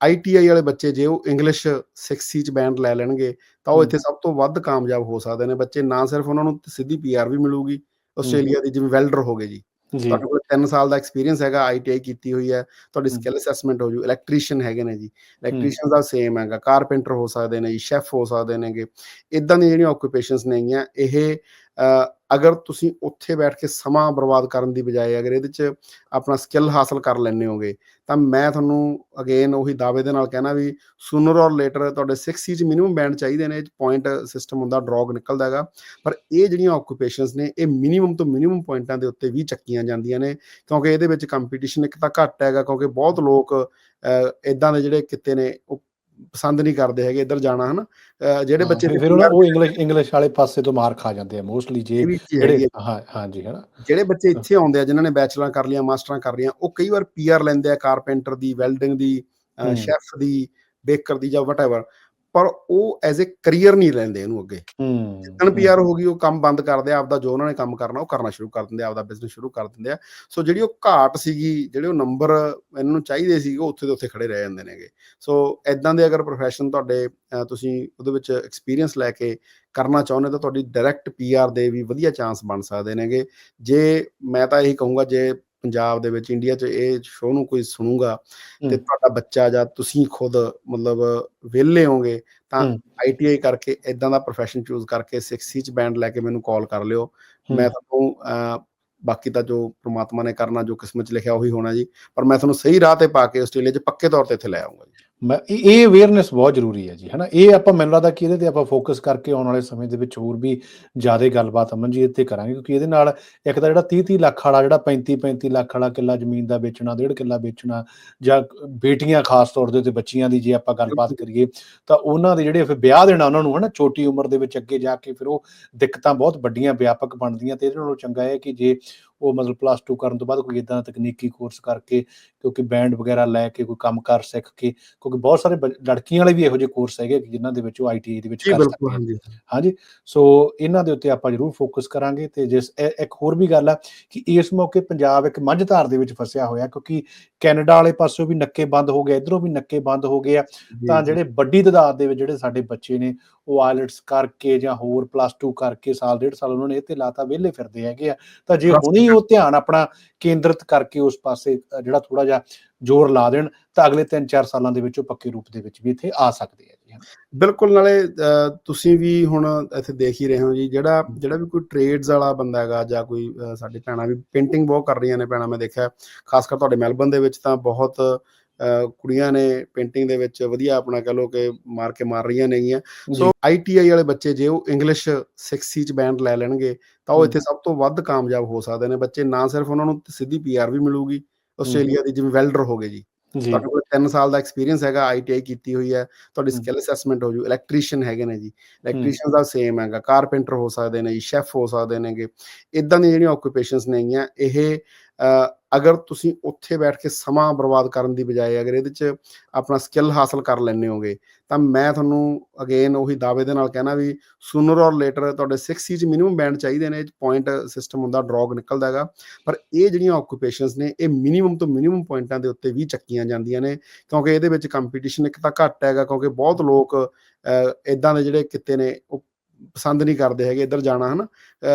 ITI ਵਾਲੇ ਬੱਚੇ ਜੇ ਉਹ ਇੰਗਲਿਸ਼ 6C ਚ ਬੈਂਡ ਲੈ ਲੈਣਗੇ ਤਾਂ ਉਹ। ਇੱਥੇ ਸਭ ਤੋਂ ਵੱਧ ਕਾਮਯਾਬ ਹੋ ਸਕਦੇ ਨੇ ਬੱਚੇ ਨਾ ਸਿਰਫ ਉਹਨਾਂ ਨੂੰ ਸਿੱਧੀ ਪੀਆਰ ਵੀ ਮਿਲੂਗੀ ਆਸਟ੍ਰੇਲੀਆ ਦੀ ਜਿਵੇਂ ਵੈਲਡਰ ਹੋ ਗਏ ਜੀ। ਤੁਹਾਡੇ ਕੋਲ 3 ਸਾਲ ਦਾ ਐਕਸਪੀਰੀਅੰਸ ਹੈਗਾ ਆਈਟੀਆਈ ਕੀਤੀ ਹੋਈ ਹੈ ਤੁਹਾਡੀ। ਸਕਿੱਲ ਅਸੈਸਮੈਂਟ ਹੋ ਜੂ ਇਲੈਕਟ੍ਰੀਸ਼ੀਅਨ ਹੈਗੇ ਨੇ ਜੀ। ਇਲੈਕਟ੍ਰੀਸ਼ੀਅਨ ਦਾ ਸੇਮ ਹੈਗਾ ਕਾਰਪੈਂਟਰ ਹੋ ਸਕਦੇ ਨੇ ਜੀ ਸ਼ੈਫ ਹੋ ਸਕਦੇ ਨੇਗੇ। ਇਦਾਂ ਦੀਆਂ ਜਿਹੜੀਆਂ ਆਕੂਪੇਸ਼ਨਸ ਨੇਗੀਆਂ ਇਹ ਅਗਰ ਤੁਸੀਂ ਉੱਥੇ ਬੈਠ ਕੇ ਸਮਾਂ ਬਰਬਾਦ ਕਰਨ ਦੀ ਬਜਾਏ ਅਗਰ ਇਹਦੇ 'ਚ ਆਪਣਾ ਸਕਿੱਲ ਹਾਸਲ ਕਰ ਲੈਣੇ ਹੋਗੇ, ਤਾਂ ਮੈਂ ਤੁਹਾਨੂੰ ਅਗੇਨ ਉਹੀ ਦਾਅਵੇ ਦੇ ਨਾਲ ਕਹਿਣਾ ਵੀ ਸੂਨਰ ਔਰ ਲੇਟਰ ਤੁਹਾਡੇ 6 ਚ ਮਿਨੀਮਮ ਬੈਂਡ ਚਾਹੀਦੇ ਨੇ ਪੁਆਇੰਟ ਸਿਸਟਮ ਹੁੰਦਾ ਡਰੌਗ ਨਿਕਲਦਾ ਹੈਗਾ। ਪਰ ਇਹ ਜਿਹੜੀਆਂ ਆਕੂਪੇਸ਼ਨਸ ਨੇ, ਇਹ ਮਿਨੀਮਮ ਤੋਂ ਮਿਨੀਮਮ ਪੁਆਇੰਟਾਂ ਦੇ ਉੱਤੇ ਵੀ ਚੱਕੀਆਂ ਜਾਂਦੀਆਂ ਨੇ, ਕਿਉਂਕਿ ਇਹਦੇ ਵਿੱਚ ਕੰਪੀਟੀਸ਼ਨ ਇੱਕ ਤਾਂ ਘੱਟ ਹੈਗਾ, ਕਿਉਂਕਿ ਬਹੁਤ ਲੋਕ ਇਦਾਂ ਦੇ ਜਿਹੜੇ ਕਿਤੇ ਨੇ, ਉਹ ਪਸੰਦ ਨਹੀਂ ਕਰਦੇ ਹੈਗੇ ਇੱਧਰ ਜਾਣਾ ਹਨਾ ਜਿਹੜੇ ਬੱਚੇ ਫਿਰ- ਉਹਨਾਂ ਉਹ ਇੰਗਲਿਸ਼ ਇੰਗਲਿਸ਼ ਵਾਲੇ ਪਾਸੇ ਤੋਂ ਮਾਰ ਖਾ ਜਾਂਦੇ ਆ ਮੋਸਟਲੀ ਜੇ ਜਿਹੜੇ ਹੈ। ਹਾਂਜੀ ਹੈ ਨਾ ਜਿਹੜੇ ਬੱਚੇ ਇੱਥੇ ਆਉਂਦੇ ਆ ਜਿਨ੍ਹਾਂ ਨੇ ਬੈਚਲਰਾਂ ਕਰ ਲਿਆ ਮਾਸਟਰਾਂ ਕਰ ਲਿਆ ਉਹ ਕਈ ਵਾਰ ਪੀਆਰ ਲੈਂਦੇ ਆ ਕਾਰਪੈਂਟਰ ਦੀ ਵੈਲਡਿੰਗ ਦੀ। ਸ਼ੈਫ ਦੀ ਬੇਕਰ ਦੀ ਜਾਂ ਵਟਐਵਰ ਪਰ ਉਹ ਐਜ਼ ਅ ਕੈਰੀਅਰ ਨਹੀਂ ਲੈਂਦੇ ਇਹਨੂੰ ਅੱਗੇ। ਹੂੰ ਜਿੱਦਣ ਪੀਆਰ ਹੋ ਗਈ ਉਹ ਕੰਮ ਬੰਦ ਕਰਦੇ ਆ ਆਪਦਾ ਜੋ ਉਹਨਾਂ ਨੇ ਕੰਮ ਕਰਨਾ ਉਹ ਕਰਨਾ ਸ਼ੁਰੂ ਕਰ ਦਿੰਦੇ ਆ ਆਪਦਾ ਬਿਜ਼ਨਸ ਸ਼ੁਰੂ ਕਰ ਦਿੰਦੇ ਆ। ਸੋ ਜਿਹੜੀ ਉਹ ਘਾਟ ਸੀਗੀ ਜਿਹੜੇ ਉਹ ਨੰਬਰ ਇਹਨਾਂ ਨੂੰ ਚਾਹੀਦੇ ਸੀ ਉਹ ਉੱਥੇ ਦੇ ਉੱਥੇ ਖੜੇ ਰਹਿ ਜਾਂਦੇ ਨੇਗੇ। ਸੋ ਐਦਾਂ ਦੇ ਅਗਰ profession ਤੁਹਾਡੇ ਤੁਸੀਂ ਉਹਦੇ ਵਿੱਚ ਐਕਸਪੀਰੀਅੰਸ ਲੈ ਕੇ ਕਰਨਾ ਚਾਹੁੰਦੇ ਤਾਂ ਤੁਹਾਡੀ ਡਾਇਰੈਕਟ ਪੀਆਰ ਦੇ ਵੀ ਵਧੀਆ ਚਾਂਸ ਬਣ ਸਕਦੇ ਨੇਗੇ। ਜੇ ਮੈਂ ਤਾਂ ਇਹੀ ਕਹੂੰਗਾ ਜੇ ਪੰਜਾਬ ਦੇ ਵਿੱਚ ਇੰਡੀਆ 'ਚ ਇਹ ਸ਼ੋਅ ਨੂੰ ਕੋਈ ਸੁਣੂਗਾ ਤੇ। ਤੁਹਾਡਾ ਬੱਚਾ ਜਾਂ ਤੁਸੀਂ ਖੁਦ ਮਤਲਬ ਵਿਹਲੇ ਹੋਗੇ ਤਾਂ। ਆਈਟੀਆਈ ਕਰਕੇ ਇਦਾਂ ਦਾ profession ਚੂਜ਼ ਕਰਕੇ 6C ਚ ਬੈਂਡ ਲੈ ਕੇ ਮੈਨੂੰ ਕਾਲ ਕਰ ਲਿਓ ਮੈਂ ਤੁਹਾਨੂੰ ਬਾਕੀ ਤਾਂ ਜੋ ਪ੍ਰਮਾਤਮਾ ਨੇ ਕਰਨਾ ਜੋ ਕਿਸਮਤ 'ਚ ਲਿਖਿਆ ਉਹੀ ਹੋਣਾ ਜੀ ਪਰ ਮੈਂ ਤੁਹਾਨੂੰ ਸਹੀ ਰਾਹ ਤੇ ਪਾ ਕੇ ਆਸਟ੍ਰੇਲੀਆ 'ਚ ਪੱਕੇ ਤੌਰ ਤੇ ਇੱਥੇ ਲੈ ਆਉਂਗਾ ਇਹ ਅਵੇਅਰਨੈਸ ਬਹੁਤ ਜ਼ਰੂਰੀ ਹੈ ਜੀ ਹਨਾ? ਇਹ ਆਪਾਂ ਮੈਨੂੰ ਲੱਗਦਾ ਕਿ ਇਹਦੇ ਤੇ ਆਪਾਂ ਫੋਕਸ ਕਰਕੇ ਆਉਣ ਵਾਲੇ ਸਮੇਂ ਦੇ ਵਿੱਚ ਹੋਰ ਵੀ ਜ਼ਿਆਦਾ ਗੱਲਬਾਤ ਅਮਨ ਜੀ ਇੱਥੇ ਕਰਾਂਗੇ ਕਿਉਂਕਿ ਇਹਦੇ ਨਾਲ ਇੱਕ ਤਾਂ ਜਿਹੜਾ 30 30 ਲੱਖ ਵਾਲਾ ਜਿਹੜਾ 35 35 ਲੱਖ ਵਾਲਾ ਕਿੱਲਾ ਜ਼ਮੀਨ ਦਾ ਵੇਚਣਾ ਡੇਢ ਕਿੱਲਾ ਵੇਚਣਾ ਜਾਂ ਬੇਟੀਆਂ ਖਾਸ ਤੌਰ ਦੇ ਉੱਤੇ ਬੱਚੀਆਂ ਦੀ ਜੇ ਆਪਾਂ ਗੱਲਬਾਤ ਕਰੀਏ ਤਾਂ ਉਹਨਾਂ ਦੇ ਜਿਹੜੇ ਫਿਰ ਵਿਆਹ ਦੇਣਾ ਉਹਨਾਂ ਨੂੰ ਹਨਾ? ਛੋਟੀ ਉਮਰ ਦੇ ਵਿੱਚ ਅੱਗੇ ਜਾ ਕੇ ਫਿਰ ਉਹ ਦਿੱਕਤਾਂ ਬਹੁਤ ਵੱਡੀਆਂ ਵਿਆਪਕ ਬਣਦੀਆਂ ਤੇ ਇਹਦੇ ਨਾਲੋਂ ਚੰਗਾ ਹੈ ਕਿ ਜੇ ਉਹ ਮਤਲਬ ਪਲੱਸ 2 ਕਰਨ ਤੋਂ ਬਾਅਦ ਕੋਈ ਇਦਾਂ ਤਕਨੀਕੀ ਕੋਰਸ ਕਰਕੇ ਕਿਉਂਕਿ ਬੈਂਡ ਵਗੈਰਾ ਲੈ ਕੇ ਕੋਈ ਕੰਮ ਕਰ ਸਿੱਖ ਕੇ ਕਿਉਂਕਿ ਬਹੁਤ ਸਾਰੇ ਲੜਕੀਆਂ ਵਾਲੇ ਵੀ ਇਹੋ ਜਿਹੇ ਕੋਰਸ ਹੈਗੇ ਜਿਨ੍ਹਾਂ ਦੇ ਵਿੱਚ ਉਹ ਆਈਟੀਆਈ ਦੇ ਵਿੱਚ ਕਰ ਸਕਦੇ ਹਾਂਜੀ ਸੋ ਇਹਨਾਂ ਦੇ ਉੱਤੇ ਆਪਾਂ ਜ਼ਰੂਰ ਫੋਕਸ ਕਰਾਂਗੇ ਤੇ ਜਿਸ ਇੱਕ ਹੋਰ ਵੀ ਗੱਲ ਆ ਕਿ ਇਸ ਮੌਕੇ ਪੰਜਾਬ ਇੱਕ ਮੱਝਧਾਰ ਦੇ ਵਿੱਚ ਫਸਿਆ ਹੋਇਆ ਕਿਉਂਕਿ ਕੈਨੇਡਾ ਵਾਲੇ ਪਾਸੋਂ ਵੀ ਨੱਕੇ ਬੰਦ ਹੋ ਗਏ ਇਧਰੋਂ ਵੀ ਨੱਕੇ ਬੰਦ ਹੋ ਗਏ ਆ ਤਾਂ। ਜਿਹੜੇ ਵੱਡੀ ਤਾਦਾਦ ਦੇ ਵਿੱਚ ਜਿਹੜੇ ਸਾਡੇ ਬੱਚੇ ਨੇ ਉਹ ਆਇਲਟਸ ਕਰਕੇ ਜਾਂ ਹੋਰ ਪਲੱਸ 2 ਕਰਕੇ ਸਾਲ ਡੇਢ ਸਾਲ ਉਹਨਾਂ ਨੇ ਤੇ ਲਾਤਾ ਵਿਹਲੇ ਫਿਰਦੇ ਹੈਗੇ ਆ। ਤਾਂ ਜੇ ਹੁਣੇ ਹੀ ਉਹ ਧਿਆਨ ਆਪਣਾ ਕੇਂਦਰਿਤ ਕਰਕੇ ਉਸ ਪਾਸੇ ਜਿਹੜਾ ਥੋੜਾ ਜਿਹਾ ਜ਼ੋਰ ਲਾ ਦੇਣ ਤਾਂ ਅਗਲੇ 3-4 ਸਾਲਾਂ ਦੇ ਵਿੱਚ ਉਹ ਪੱਕੇ ਰੂਪ ਦੇ ਵਿੱਚ ਵੀ ਇੱਥੇ ਆ ਸਕਦੇ ਆ ਜੀ ਬਿਲਕੁਲ ਨਾਲੇ ਅਹ, ਤੁਸੀਂ ਵੀ ਹੁਣ ਇੱਥੇ ਦੇਖ ਹੀ ਰਹੇ ਹੋ ਜੀ ਜਿਹੜਾ ਜਿਹੜਾ ਵੀ ਕੋਈ ਟ੍ਰੇਡਸ ਵਾਲਾ ਬੰਦਾ ਹੈਗਾ ਜਾਂ ਕੋਈ ਸਾਡੇ ਭੈਣਾਂ ਵੀ ਪੇਂਟਿੰਗ ਬਹੁਤ ਕਰ ਰਹੀਆਂ ਨੇ ਭੈਣਾਂ ਮੈਂ ਦੇਖਿਆ ਖਾਸ ਕਰ ਤੁਹਾਡੇ ਮੈਲਬਨ ਦੇ ਵਿੱਚ ਤਾਂ ਬਹੁਤ ਕੁੜੀਆਂ ਨੇ ਪੇਂਟਿੰਗ ਦੇ ਵਿੱਚ ਵਧੀਆ ਆਪਣਾ ਕਹ ਲੋ ਕਿ ਮਾਰ ਕੇ ਮਾਰ ਰਹੀਆਂ ਨੇਗੀਆਂ। ਸੋ ਆਈਟੀਆਈ ਵਾਲੇ ਬੱਚੇ ਜੇ ਉਹ ਇੰਗਲਿਸ਼ 6C ਚ ਬੈਂਡ ਲੈ ਲੈਣਗੇ ਤਾਂ ਉਹ। ਇੱਥੇ ਸਭ ਤੋਂ ਵੱਧ ਕਾਮਯਾਬ ਹੋ ਸਕਦੇ ਨੇ। ਬੱਚੇ ਨਾ ਸਿਰਫ ਉਹਨਾਂ ਨੂੰ ਸਿੱਧੀ ਪੀਆਰ ਵੀ ਮਿਲੂਗੀ ਆਸਟ੍ਰੇਲੀਆ ਦੀ ਜਿਵੇਂ ਵੈਲਡਰ ਹੋ ਗਏ ਜੀ। ਤੁਹਾਡੇ ਕੋਲ 3 ਸਾਲ ਦਾ ਐਕਸਪੀਰੀਅੰਸ ਹੈਗਾ ਆਈਟੀਆਈ ਕੀਤੀ ਹੋਈ ਹੈ ਤੁਹਾਡੀ। ਸਕਿੱਲ ਅਸੈਸਮੈਂਟ ਹੋ ਜੂ ਇਲੈਕਟ੍ਰੀਸ਼ੀਅਨ ਹੈਗੇ ਨੇ ਜੀ। ਇਲੈਕਟ੍ਰੀਸ਼ੀਅਨ ਦਾ ਸੇਮ ਹੈਗਾ ਕਾਰਪੈਂਟਰ ਹੋ ਸਕਦੇ ਨੇ ਜੀ ਸ਼ੈਫ ਹੋ ਸਕਦੇ ਨੇਗੇ। ਇਦਾਂ ਦੀਆਂ ਜਿਹੜੀਆਂ ਆਕੂਪੇਸ਼ਨਸ ਨੇਗੀਆਂ ਇਹ ਅਗਰ ਤੁਸੀਂ ਉੱਥੇ ਬੈਠ ਕੇ ਸਮਾਂ ਬਰਬਾਦ ਕਰਨ ਦੀ ਬਜਾਏ ਅਗਰ ਇਹਦੇ 'ਚ ਆਪਣਾ ਸਕਿੱਲ ਹਾਸਲ ਕਰ ਲੈਣੇ ਹੋਗੇ, ਤਾਂ ਮੈਂ ਤੁਹਾਨੂੰ ਅਗੇਨ ਉਹੀ ਦਾਅਵੇ ਦੇ ਨਾਲ ਕਹਿਣਾ ਵੀ ਸੂਨਰ ਔਰ ਲੇਟਰ ਤੁਹਾਡੇ 6C ਚ ਮਿਨੀਮਮ ਬੈਂਡ ਚਾਹੀਦੇ ਨੇ ਪੁਆਇੰਟ ਸਿਸਟਮ ਹੁੰਦਾ ਡਰੌਗ ਨਿਕਲਦਾ ਹੈਗਾ, ਪਰ ਇਹ ਜਿਹੜੀਆਂ ਆਕੂਪੇਸ਼ਨਸ ਨੇ, ਇਹ ਮਿਨੀਮਮ ਤੋਂ ਮਿਨੀਮਮ ਪੁਆਇੰਟਾਂ ਦੇ ਉੱਤੇ ਵੀ ਚੱਕੀਆਂ ਜਾਂਦੀਆਂ ਨੇ, ਕਿਉਂਕਿ ਇਹਦੇ ਵਿੱਚ ਕੰਪੀਟੀਸ਼ਨ ਇੱਕ ਤਾਂ ਘੱਟ ਹੈਗਾ, ਕਿਉਂਕਿ ਬਹੁਤ ਲੋਕ ਇਦਾਂ ਦੇ ਜਿਹੜੇ ਕਿਤੇ ਨੇ, ਉਹ ਪਸੰਦ ਨਹੀਂ ਕਰਦੇ ਹੈਗੇ ਇੱਧਰ ਜਾਣਾ ਹਨਾ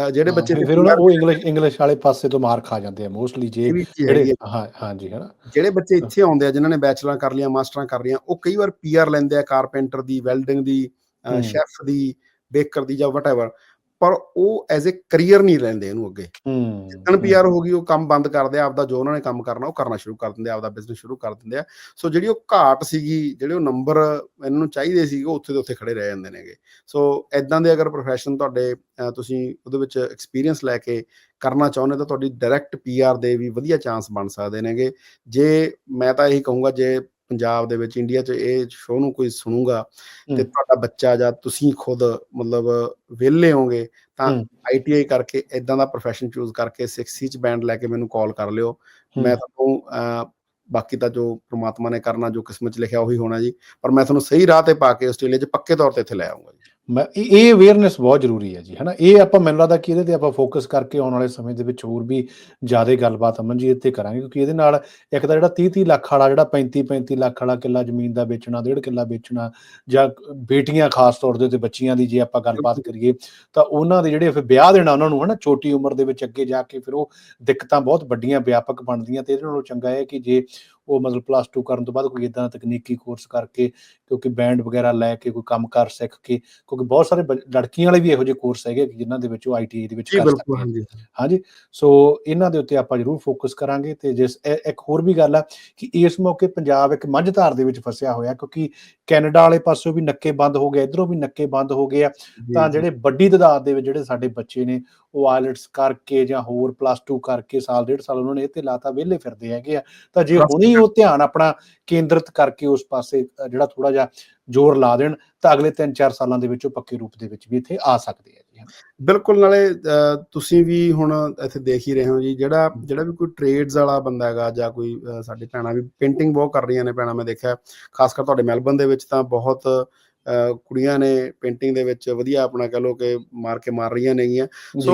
ਜਿਹੜੇ ਬੱਚੇ ਫਿਰ- ਉਹ ਇੰਗਲਿਸ਼ ਇੰਗਲਿਸ਼ ਵਾਲੇ ਪਾਸੇ ਤੋਂ ਮਾਰ ਖਾ ਜਾਂਦੇ ਆ ਮੋਸਟਲੀ ਜੇ ਜਿਹੜੇ ਹੈ। ਹਾਂਜੀ ਹੈ ਨਾ ਜਿਹੜੇ ਬੱਚੇ ਇੱਥੇ ਆਉਂਦੇ ਆ ਜਿਨ੍ਹਾਂ ਨੇ ਬੈਚਲਰਾਂ ਕਰ ਲਿਆ ਮਾਸਟਰਾਂ ਕਰ ਲਿਆ ਉਹ ਕਈ ਵਾਰ ਪੀਆਰ ਲੈਂਦੇ ਆ ਕਾਰਪੈਂਟਰ ਦੀ ਵੈਲਡਿੰਗ ਦੀ। ਸ਼ੈਫ ਦੀ ਬੇਕਰ ਦੀ ਜਾਂ ਵਟਐਵਰ ਪਰ ਉਹ ਐਜ਼ ਅ ਕੈਰੀਅਰ ਨਹੀਂ ਲੈਂਦੇ ਇਹਨੂੰ ਅੱਗੇ। ਹੂੰ ਜਿੱਦਣ ਪੀਆਰ ਹੋ ਗਈ ਉਹ ਕੰਮ ਬੰਦ ਕਰਦੇ ਆ ਆਪਦਾ ਜੋ ਉਹਨਾਂ ਨੇ ਕੰਮ ਕਰਨਾ ਉਹ ਕਰਨਾ ਸ਼ੁਰੂ ਕਰ ਦਿੰਦੇ ਆ ਆਪਦਾ ਬਿਜ਼ਨਸ ਸ਼ੁਰੂ ਕਰ ਦਿੰਦੇ ਆ। ਸੋ ਜਿਹੜੀ ਉਹ ਘਾਟ ਸੀਗੀ ਜਿਹੜੇ ਉਹ ਨੰਬਰ ਇਹਨਾਂ ਨੂੰ ਚਾਹੀਦੇ ਸੀਗੇ ਉਹ ਉੱਥੇ ਦੇ ਉੱਥੇ ਖੜੇ ਰਹਿ ਜਾਂਦੇ ਨੇਗੇ। ਸੋ ਐਦਾਂ ਦੇ ਅਗਰ profession ਤੁਹਾਡੇ ਤੁਸੀਂ ਉਹਦੇ ਵਿੱਚ ਐਕਸਪੀਰੀਅੰਸ ਲੈ ਕੇ ਕਰਨਾ ਚਾਹੁੰਦੇ ਤਾਂ ਤੁਹਾਡੀ ਡਾਇਰੈਕਟ ਪੀਆਰ ਦੇ ਵੀ ਵਧੀਆ ਚਾਂਸ ਬਣ ਸਕਦੇ ਨੇਗੇ। ਜੇ ਮੈਂ ਤਾਂ ਇਹੀ ਕਹੂੰਗਾ ਜੇ ਪੰਜਾਬ ਦੇ ਵਿੱਚ ਇੰਡੀਆ 'ਚ ਇਹ ਸ਼ੋਅ ਨੂੰ ਕੋਈ ਸੁਣੂਗਾ ਤੇ। ਤੁਹਾਡਾ ਬੱਚਾ ਜਾਂ ਤੁਸੀਂ ਖੁਦ ਮਤਲਬ ਵਿਹਲੇ ਹੋਗੇ ਤਾਂ। ਆਈਟੀਆਈ ਕਰਕੇ ਇਦਾਂ ਦਾ profession ਚੂਜ਼ ਕਰਕੇ 6C ਚ ਬੈਂਡ ਲੈ ਕੇ ਮੈਨੂੰ ਕਾਲ ਕਰ ਲਿਓ ਮੈਂ ਤੁਹਾਨੂੰ ਬਾਕੀ ਤਾਂ ਜੋ ਪ੍ਰਮਾਤਮਾ ਨੇ ਕਰਨਾ ਜੋ ਕਿਸਮਤ 'ਚ ਲਿਖਿਆ ਉਹੀ ਹੋਣਾ ਜੀ ਪਰ ਮੈਂ ਤੁਹਾਨੂੰ ਸਹੀ ਰਾਹ ਤੇ ਪਾ ਕੇ ਆਸਟ੍ਰੇਲੀਆ 'ਚ ਪੱਕੇ ਤੌਰ ਤੇ ਇੱਥੇ ਲੈ ਆਉਂਗਾ ਇਹ ਅਵੇਅਰਨੈਸ ਬਹੁਤ ਜ਼ਰੂਰੀ ਹੈ ਜੀ ਹਨਾ? ਇਹ ਆਪਾਂ ਮੈਨੂੰ ਲੱਗਦਾ ਕਿ ਇਹਦੇ ਤੇ ਆਪਾਂ ਫੋਕਸ ਕਰਕੇ ਆਉਣ ਵਾਲੇ ਸਮੇਂ ਦੇ ਵਿੱਚ ਹੋਰ ਵੀ ਜ਼ਿਆਦਾ ਗੱਲਬਾਤ ਅਮਨ ਜੀ ਇੱਥੇ ਕਰਾਂਗੇ ਕਿਉਂਕਿ ਇਹਦੇ ਨਾਲ ਇੱਕ ਤਾਂ ਜਿਹੜਾ 30 30 ਲੱਖ ਵਾਲਾ ਜਿਹੜਾ 35 35 ਲੱਖ ਵਾਲਾ ਕਿੱਲਾ ਜ਼ਮੀਨ ਦਾ ਵੇਚਣਾ ਡੇਢ ਕਿੱਲਾ ਵੇਚਣਾ ਜਾਂ ਬੇਟੀਆਂ ਖਾਸ ਤੌਰ ਦੇ ਉੱਤੇ ਬੱਚੀਆਂ ਦੀ ਜੇ ਆਪਾਂ ਗੱਲਬਾਤ ਕਰੀਏ ਤਾਂ ਉਹਨਾਂ ਦੇ ਜਿਹੜੇ ਫਿਰ ਵਿਆਹ ਦੇਣਾ ਉਹਨਾਂ ਨੂੰ ਹਨਾ? ਛੋਟੀ ਉਮਰ ਦੇ ਵਿੱਚ ਅੱਗੇ ਜਾ ਕੇ ਫਿਰ ਉਹ ਦਿੱਕਤਾਂ ਬਹੁਤ ਵੱਡੀਆਂ ਵਿਆਪਕ ਬਣਦੀਆਂ ਤੇ ਇਹਦੇ ਨਾਲੋਂ ਚੰਗਾ ਹੈ ਕਿ ਜੇ ਉਹ ਮਤਲਬ ਪਲੱਸ 2 ਕਰਨ ਤੋਂ ਬਾਅਦ ਕੋਈ ਇਦਾਂ ਤਕਨੀਕੀ ਕੋਰਸ ਕਰਕੇ ਕਿਉਂਕਿ ਬੈਂਡ ਵਗੈਰਾ ਲੈ ਕੇ ਕੋਈ ਕੰਮ ਕਰ ਸਿੱਖ ਕੇ ਕਿਉਂਕਿ ਬਹੁਤ ਸਾਰੇ ਲੜਕੀਆਂ ਵਾਲੇ ਵੀ ਇਹੋ ਜਿਹੇ ਕੋਰਸ ਹੈਗੇ ਕਿ ਜਿਨ੍ਹਾਂ ਦੇ ਵਿੱਚ ਉਹ ਆਈਟੀਆਈ ਦੇ ਵਿੱਚ ਕਰ ਸਕਦੇ ਹਾਂਜੀ ਹਾਂਜੀ। ਸੋ ਇਹਨਾਂ ਦੇ ਉੱਤੇ ਆਪਾਂ ਜ਼ਰੂਰ ਫੋਕਸ ਕਰਾਂਗੇ ਤੇ ਜਿਸ ਇੱਕ ਹੋਰ ਵੀ ਗੱਲ ਆ ਕਿ ਇਸ ਮੌਕੇ ਪੰਜਾਬ ਇੱਕ ਮੱਝਧਾਰ ਦੇ ਵਿੱਚ ਫਸਿਆ ਹੋਇਆ ਕਿਉਂਕਿ ਕੈਨੇਡਾ ਵਾਲੇ ਪਾਸੋਂ ਵੀ ਨੱਕੇ ਬੰਦ ਹੋ ਗਏ ਇਧਰੋਂ ਵੀ ਨੱਕੇ ਬੰਦ ਹੋ ਗਏ ਆ ਤਾਂ। ਜਿਹੜੇ ਵੱਡੀ ਤਾਦਾਦ ਦੇ ਵਿੱਚ ਜਿਹੜੇ ਸਾਡੇ ਬੱਚੇ ਨੇ ਉਹ ਆਇਲਟਸ ਕਰਕੇ ਜਾਂ ਹੋਰ ਪਲੱਸ 2 ਕਰਕੇ ਸਾਲ ਡੇਢ ਸਾਲ ਉਹਨਾਂ ਨੇ ਤੇ ਲਾਤਾ ਵਿਹਲੇ ਫਿਰਦੇ ਹੈਗੇ ਆ। ਤਾਂ ਜੇ ਹੁਣੇ ਹੀ ਉਹ ਧਿਆਨ ਆਪਣਾ ਕੇਂਦਰਿਤ ਕਰਕੇ ਉਸ ਪਾਸੇ ਜਿਹੜਾ ਥੋੜਾ ਜਿਹਾ ਜ਼ੋਰ ਲਾ ਦੇਣ ਤਾਂ ਅਗਲੇ 3-4 ਸਾਲਾਂ ਦੇ ਵਿੱਚ ਉਹ ਪੱਕੇ ਰੂਪ ਦੇ ਵਿੱਚ ਵੀ ਇੱਥੇ ਆ ਸਕਦੇ ਆ ਜੀ ਬਿਲਕੁਲ ਨਾਲੇ ਤੁਸੀਂ ਵੀ ਹੁਣ ਇੱਥੇ ਦੇਖ ਹੀ ਰਹੇ ਹੋ ਜੀ ਜਿਹੜਾ ਜਿਹੜਾ ਵੀ ਕੋਈ ਟ੍ਰੇਡਸ ਵਾਲਾ ਬੰਦਾ ਹੈਗਾ ਜਾਂ ਕੋਈ ਸਾਡੇ ਭੈਣਾਂ ਵੀ ਪੇਂਟਿੰਗ ਬਹੁਤ ਕਰ ਰਹੀਆਂ ਨੇ ਭੈਣਾਂ ਮੈਂ ਦੇਖਿਆ ਖਾਸ ਕਰ ਤੁਹਾਡੇ ਮੈਲਬਨ ਦੇ ਵਿੱਚ ਤਾਂ ਬਹੁਤ ਕੁੜੀਆਂ ਨੇ ਪੇਂਟਿੰਗ ਦੇ ਵਿੱਚ ਵਧੀਆ ਆਪਣਾ ਕਹ ਲੋ ਕਿ ਮਾਰ ਕੇ ਮਾਰ ਰਹੀਆਂ ਨੇਗੀਆਂ। ਸੋ